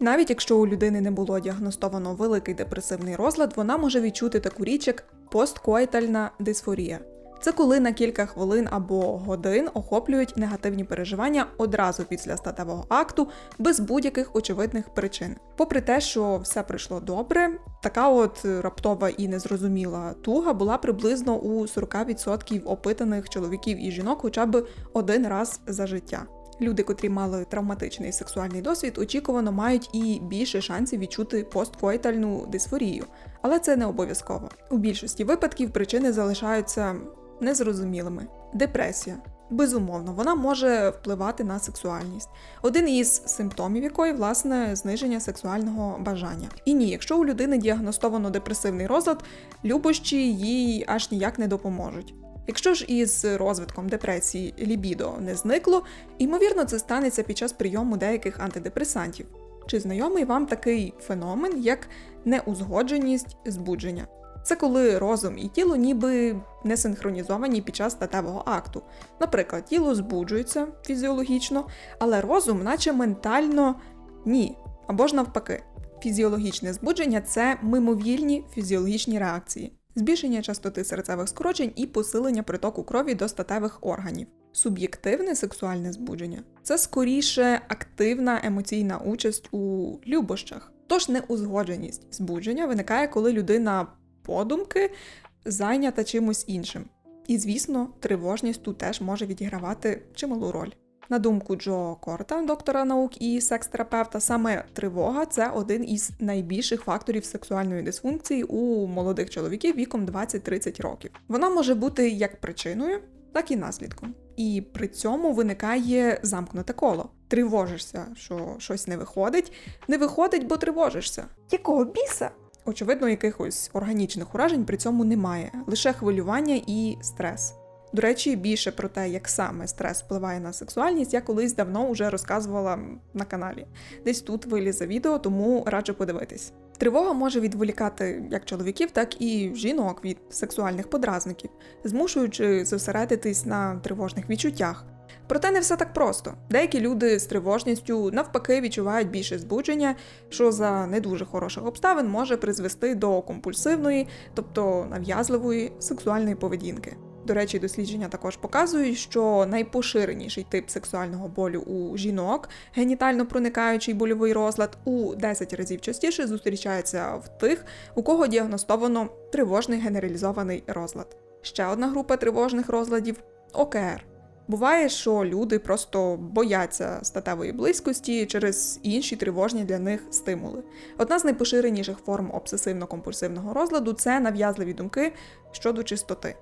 Навіть якщо у людини не було діагностовано великий депресивний розлад, вона може відчути таку річ, як посткоїтальна дисфорія. Це коли на кілька хвилин або годин охоплюють негативні переживання одразу після статевого акту без будь-яких очевидних причин. Попри те, що все пройшло добре, така от раптова і незрозуміла туга була приблизно у 40% опитаних чоловіків і жінок хоча б один раз за життя. Люди, котрі мали травматичний сексуальний досвід, очікувано мають і більше шансів відчути посткоїтальну дисфорію, але це не обов'язково. У більшості випадків причини залишаються незрозумілими. Депресія. Безумовно, вона може впливати на сексуальність. Один із симптомів якої власне зниження сексуального бажання. І ні, якщо у людини діагностовано депресивний розлад, любощі їй аж ніяк не допоможуть. Якщо ж із розвитком депресії лібідо не зникло, ймовірно, це станеться під час прийому деяких антидепресантів. Чи знайомий вам такий феномен, як неузгодженість збудження? Це коли розум і тіло ніби не синхронізовані під час статевого акту. Наприклад, тіло збуджується фізіологічно, але розум, наче ментально ні, або ж навпаки. Фізіологічне збудження це мимовільні фізіологічні реакції, збільшення частоти серцевих скорочень і посилення притоку крові до статевих органів. Суб'єктивне сексуальне збудження це скоріше активна емоційна участь у любощах. Тож неузгодженість збудження виникає, коли людина подумки зайнята чимось іншим. І, звісно, тривожність тут теж може відігравати чималу роль. На думку Джо Корта, доктора наук і секс-терапевта, саме тривога це один із найбільших факторів сексуальної дисфункції у молодих чоловіків віком 20-30 років. Вона може бути як причиною, так і наслідком. І при цьому виникає замкнуте коло. Тривожишся, що щось не виходить, не виходить, бо тривожишся. Якого біса? Очевидно, якихось органічних уражень при цьому немає, лише хвилювання і стрес. До речі, більше про те, як саме стрес впливає на сексуальність, я колись давно вже розказувала на каналі. Десь тут вилізе відео, тому раджу подивитись. Тривога може відволікати як чоловіків, так і жінок від сексуальних подразників, змушуючи зосередитись на тривожних відчуттях. Проте не все так просто. Деякі люди з тривожністю навпаки відчувають більше збудження, що за не дуже хороших обставин може призвести до компульсивної, тобто нав'язливої сексуальної поведінки. До речі, дослідження також показують, що найпоширеніший тип сексуального болю у жінок, генітально проникаючий больовий розлад, у 10 разів частіше зустрічається в тих, у кого діагностовано тривожний генералізований розлад. Ще одна група тривожних розладів ОКР. Буває, що люди просто бояться статевої близькості через інші тривожні для них стимули. Одна з найпоширеніших форм обсесивно-компульсивного розладу це нав'язливі думки щодо чистоти.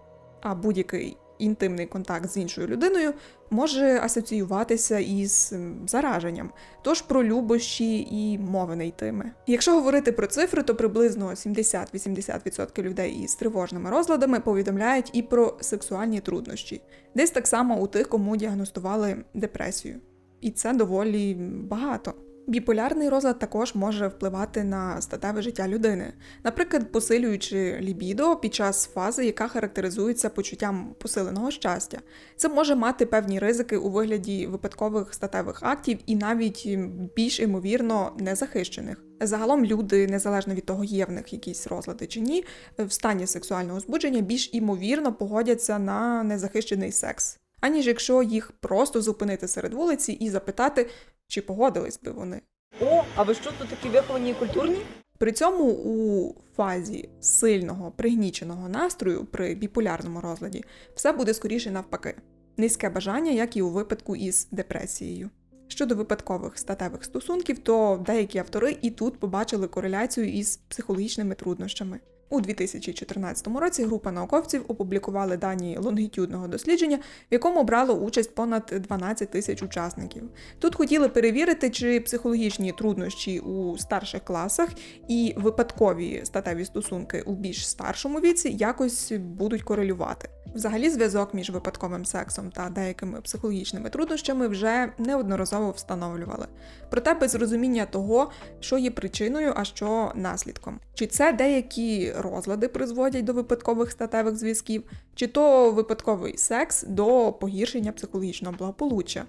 А будь-який інтимний контакт з іншою людиною може асоціюватися із зараженням, тож про любощі і мови не йтиме. Якщо говорити про цифри, то приблизно 70-80% людей із тривожними розладами повідомляють і про сексуальні труднощі, десь так само у тих, кому діагностували депресію. І це доволі багато. Біполярний розлад також може впливати на статеве життя людини, наприклад, посилюючи лібідо під час фази, яка характеризується почуттям посиленого щастя. Це може мати певні ризики у вигляді випадкових статевих актів і навіть більш ймовірно незахищених. Загалом люди, незалежно від того, є в них якісь розлади чи ні, в стані сексуального збудження більш імовірно погодяться на незахищений секс. Аніж якщо їх просто зупинити серед вулиці і запитати, чи погодились би вони. О, а ви що тут такі виховані і культурні? При цьому у фазі сильного пригніченого настрою при біполярному розладі все буде скоріше навпаки. Низьке бажання, як і у випадку із депресією. Щодо випадкових статевих стосунків, то деякі автори і тут побачили кореляцію із психологічними труднощами. У 2014 році група науковців опублікували дані лонгітюдного дослідження, в якому брало участь понад 12 тисяч учасників. Тут хотіли перевірити, чи психологічні труднощі у старших класах і випадкові статеві стосунки у більш старшому віці якось будуть корелювати. Взагалі, зв'язок між випадковим сексом та деякими психологічними труднощами вже неодноразово встановлювали. Проте без розуміння того, що є причиною, а що наслідком. Чи це деякі розлади призводять до випадкових статевих зв'язків, чи то випадковий секс до погіршення психологічного благополуччя.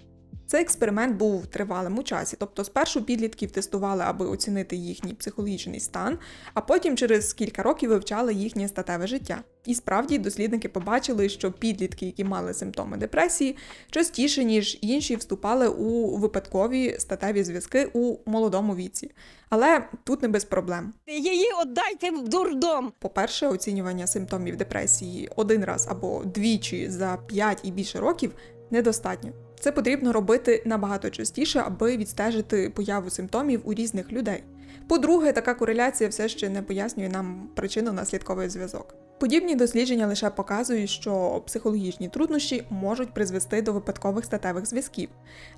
Цей експеримент був тривалим у часі, тобто спершу підлітків тестували, аби оцінити їхній психологічний стан, а потім через кілька років вивчали їхнє статеве життя. І справді дослідники побачили, що підлітки, які мали симптоми депресії, частіше ніж інші вступали у випадкові статеві зв'язки у молодому віці. Але тут не без проблем. Її віддайте в дурдом. По-перше, оцінювання симптомів депресії один раз або двічі за 5 і більше років недостатньо. Це потрібно робити набагато частіше, аби відстежити появу симптомів у різних людей. По-друге, така кореляція все ще не пояснює нам причинно-наслідковий зв'язок. Подібні дослідження лише показують, що психологічні труднощі можуть призвести до випадкових статевих зв'язків,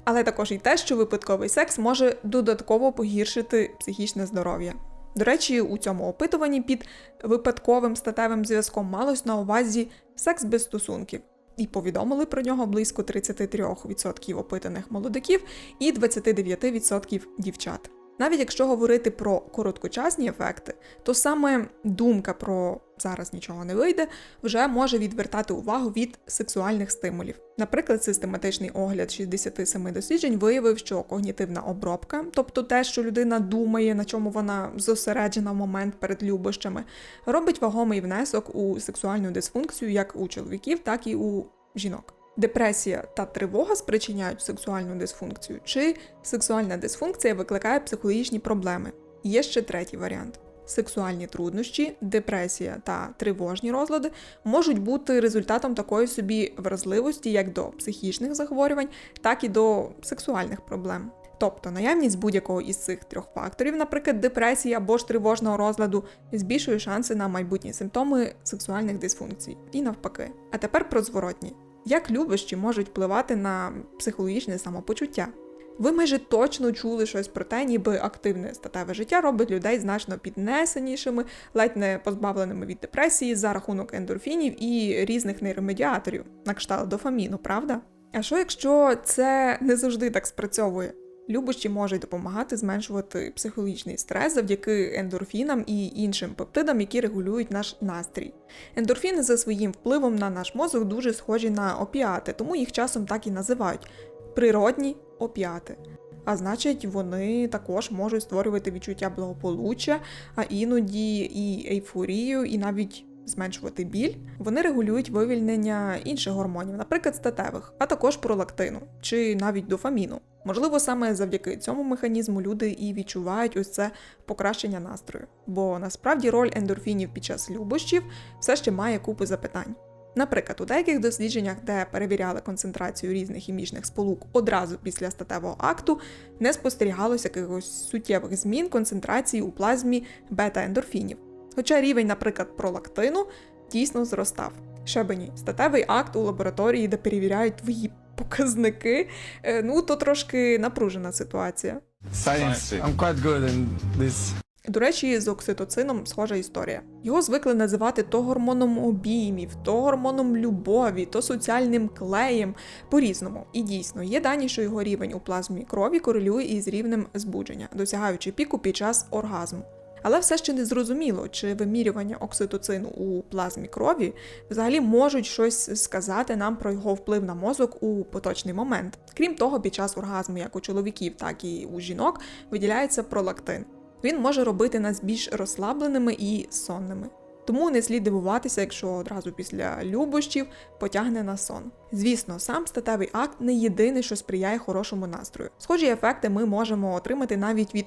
але також і те, що випадковий секс може додатково погіршити психічне здоров'я. До речі, у цьому опитуванні під випадковим статевим зв'язком малось на увазі секс без стосунків, і повідомили про нього близько 33% опитаних молодиків і 29% дівчат. Навіть якщо говорити про короткочасні ефекти, то саме думка про зараз нічого не вийде вже може відвертати увагу від сексуальних стимулів. Наприклад, систематичний огляд 67 досліджень виявив, що когнітивна обробка, тобто те, що людина думає, на чому вона зосереджена в момент перед любощами, робить вагомий внесок у сексуальну дисфункцію як у чоловіків, так і у жінок. Депресія та тривога спричиняють сексуальну дисфункцію, чи сексуальна дисфункція викликає психологічні проблеми. Є ще третій варіант. Сексуальні труднощі, депресія та тривожні розлади можуть бути результатом такої собі вразливості як до психічних захворювань, так і до сексуальних проблем. Тобто наявність будь-якого із цих трьох факторів, наприклад, депресії або ж тривожного розладу, збільшує шанси на майбутні симптоми сексуальних дисфункцій і навпаки. А тепер про зворотні. Як любощі можуть впливати на психологічне самопочуття? Ви майже точно чули щось про те, ніби активне статеве життя робить людей значно піднесенішими, ледь не позбавленими від депресії за рахунок ендорфінів і різних нейромедіаторів, на кшталт дофаміну, правда? А що якщо це не завжди так спрацьовує? Любощі можуть допомагати зменшувати психологічний стрес завдяки ендорфінам і іншим пептидам, які регулюють наш настрій. Ендорфіни за своїм впливом на наш мозок дуже схожі на опіати, тому їх часом так і називають природні опіати. А значить, вони також можуть створювати відчуття благополуччя, а іноді і ейфорію, і навіть зменшувати біль. Вони регулюють вивільнення інших гормонів, наприклад, статевих, а також пролактину чи навіть дофаміну. Можливо, саме завдяки цьому механізму люди і відчувають ось це покращення настрою. Бо насправді роль ендорфінів під час любощів все ще має купу запитань. Наприклад, у деяких дослідженнях, де перевіряли концентрацію різних хімічних сполук одразу після статевого акту, не спостерігалося якихось суттєвих змін концентрації у плазмі бета-ендорфінів. Хоча рівень, наприклад, пролактину дійсно зростав. Ще би ні, статевий акт у лабораторії, де перевіряють твої показники, е, ну то трошки напружена ситуація. Science. I'm quite good in this. До речі, з окситоцином схожа історія. Його звикли називати то гормоном обіймів, то гормоном любові, то соціальним клеєм по-різному. І дійсно є дані, що його рівень у плазмі крові корелює із рівнем збудження, досягаючи піку під час оргазму. Але все ще не зрозуміло, чи вимірювання окситоцину у плазмі крові взагалі можуть щось сказати нам про його вплив на мозок у поточний момент. Крім того, під час оргазму, як у чоловіків, так і у жінок, виділяється пролактин. Він може робити нас більш розслабленими і сонними. Тому не слід дивуватися, якщо одразу після любощів потягне на сон. Звісно, сам статевий акт не єдине, що сприяє хорошому настрою. Схожі ефекти ми можемо отримати навіть від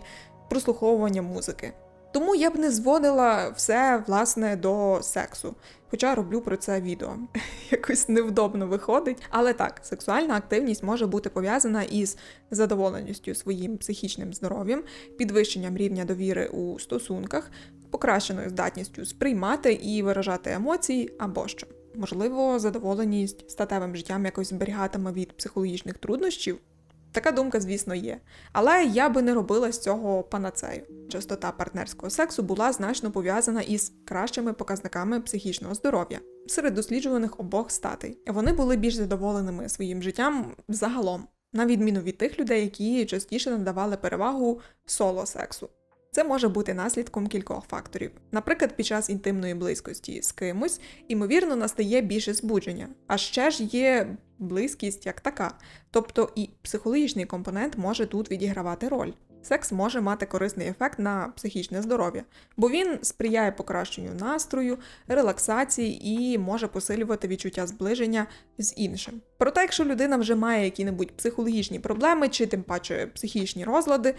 прослуховування музики. Тому я б не зводила все власне до сексу, хоча роблю про це відео. Якось невдобно виходить. Але так, сексуальна активність може бути пов'язана із задоволеністю своїм психічним здоров'ям, підвищенням рівня довіри у стосунках, покращеною здатністю сприймати і виражати емоції або що. Можливо, задоволеність статевим життям якось зберігатиме від психологічних труднощів. Така думка, звісно, є. Але я би не робила з цього панацею. Частота партнерського сексу була значно пов'язана із кращими показниками психічного здоров'я серед досліджуваних обох статей. Вони були більш задоволеними своїм життям загалом, на відміну від тих людей, які частіше надавали перевагу соло сексу. Це може бути наслідком кількох факторів. Наприклад, під час інтимної близькості з кимось, ймовірно, настає більше збудження. А ще ж є близькість як така, тобто і психологічний компонент може тут відігравати роль. Секс може мати корисний ефект на психічне здоров'я, бо він сприяє покращенню настрою, релаксації і може посилювати відчуття зближення з іншим. Проте, якщо людина вже має які-небудь психологічні проблеми чи тим паче психічні розлади,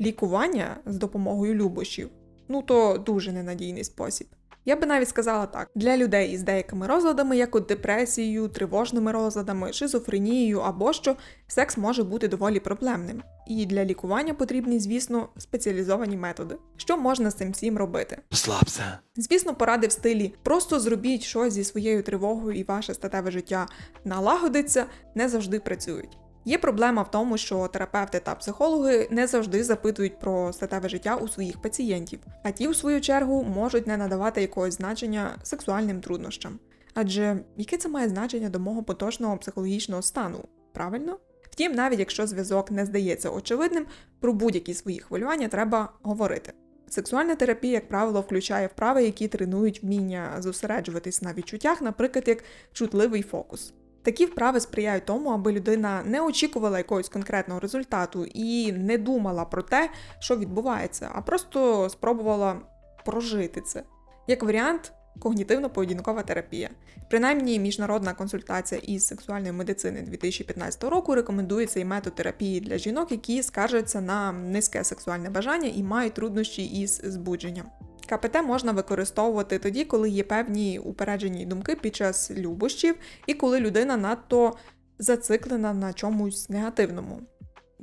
лікування з допомогою любощів ну то дуже ненадійний спосіб. Я би навіть сказала так: для людей із деякими розладами, як от депресією, тривожними розладами, шизофренією або що, секс може бути доволі проблемним. І для лікування потрібні, звісно, спеціалізовані методи. Що можна з цим всім робити? Розслабся. Звісно, поради в стилі просто зробіть щось зі своєю тривогою і ваше статеве життя налагодиться, не завжди працюють. Є проблема в тому, що терапевти та психологи не завжди запитують про статеве життя у своїх пацієнтів, а ті, в свою чергу, можуть не надавати якогось значення сексуальним труднощам. Адже яке це має значення до мого поточного психологічного стану, правильно? Втім, навіть якщо зв'язок не здається очевидним, про будь-які свої хвилювання треба говорити. Сексуальна терапія, як правило, включає вправи, які тренують вміння зосереджуватись на відчуттях, наприклад, як чутливий фокус. Такі вправи сприяють тому, аби людина не очікувала якогось конкретного результату і не думала про те, що відбувається, а просто спробувала прожити це. Як варіант, когнітивно-поведінкова терапія. Принаймні, міжнародна консультація із сексуальної медицини 2015 року рекомендує цей метод терапії для жінок, які скаржаться на низьке сексуальне бажання і мають труднощі із збудженням. КПТ можна використовувати тоді, коли є певні упереджені думки під час любощів, і коли людина надто зациклена на чомусь негативному.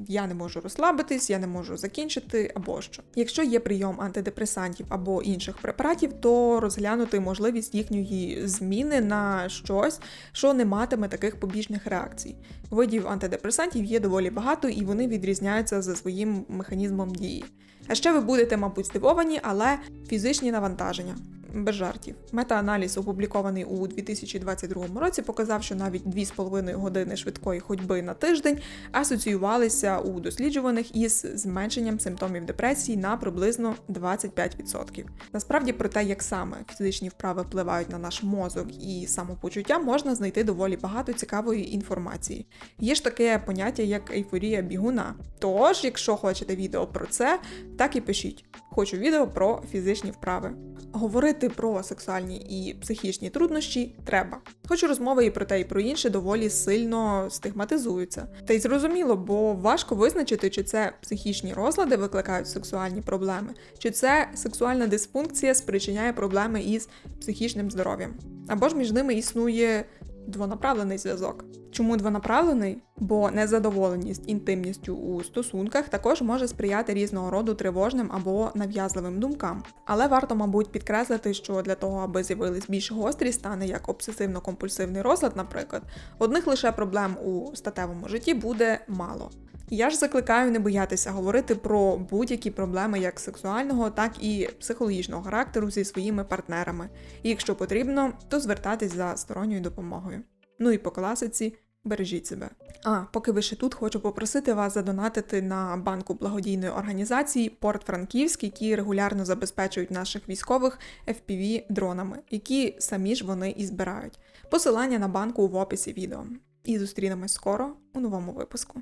Я не можу розслабитись, я не можу закінчити або що. Якщо є прийом антидепресантів або інших препаратів, то розглянути можливість їхньої зміни на щось, що не матиме таких побічних реакцій. Видів антидепресантів є доволі багато і вони відрізняються за своїм механізмом дії. А ще ви будете, мабуть, здивовані, але фізичні навантаження. Без жартів. Мета-аналіз, опублікований у 2022 році, показав, що навіть 2,5 години швидкої ходьби на тиждень асоціювалися у досліджуваних із зменшенням симптомів депресії на приблизно 25%. Насправді про те, як саме фізичні вправи впливають на наш мозок і самопочуття, можна знайти доволі багато цікавої інформації. Є ж таке поняття, як ейфорія бігуна. Тож, якщо хочете відео про це, так і пишіть. Хочу відео про фізичні вправи. Говорити про сексуальні і психічні труднощі треба. Хоч розмови і про те, і про інше доволі сильно стигматизуються. Та й зрозуміло, бо важко визначити, чи це психічні розлади викликають сексуальні проблеми, чи це сексуальна дисфункція спричиняє проблеми із психічним здоров'ям. Або ж між ними існує двонаправлений зв'язок. Чому двонаправлений? Бо незадоволеність інтимністю у стосунках також може сприяти різного роду тривожним або нав'язливим думкам. Але варто, мабуть, підкреслити, що для того, аби з'явились більш гострі стани, як обсесивно-компульсивний розлад, наприклад, одних лише проблем у статевому житті буде мало. Я ж закликаю не боятися говорити про будь-які проблеми як сексуального, так і психологічного характеру зі своїми партнерами. І якщо потрібно, то звертатись за сторонньою допомогою. Ну і по класиці бережіть себе. А поки ви ще тут, хочу попросити вас задонатити на банку благодійної організації Порт Франківськ, які регулярно забезпечують наших військових fpv дронами, які самі ж вони і збирають. Посилання на банку в описі відео. І зустрінемось скоро у новому випуску.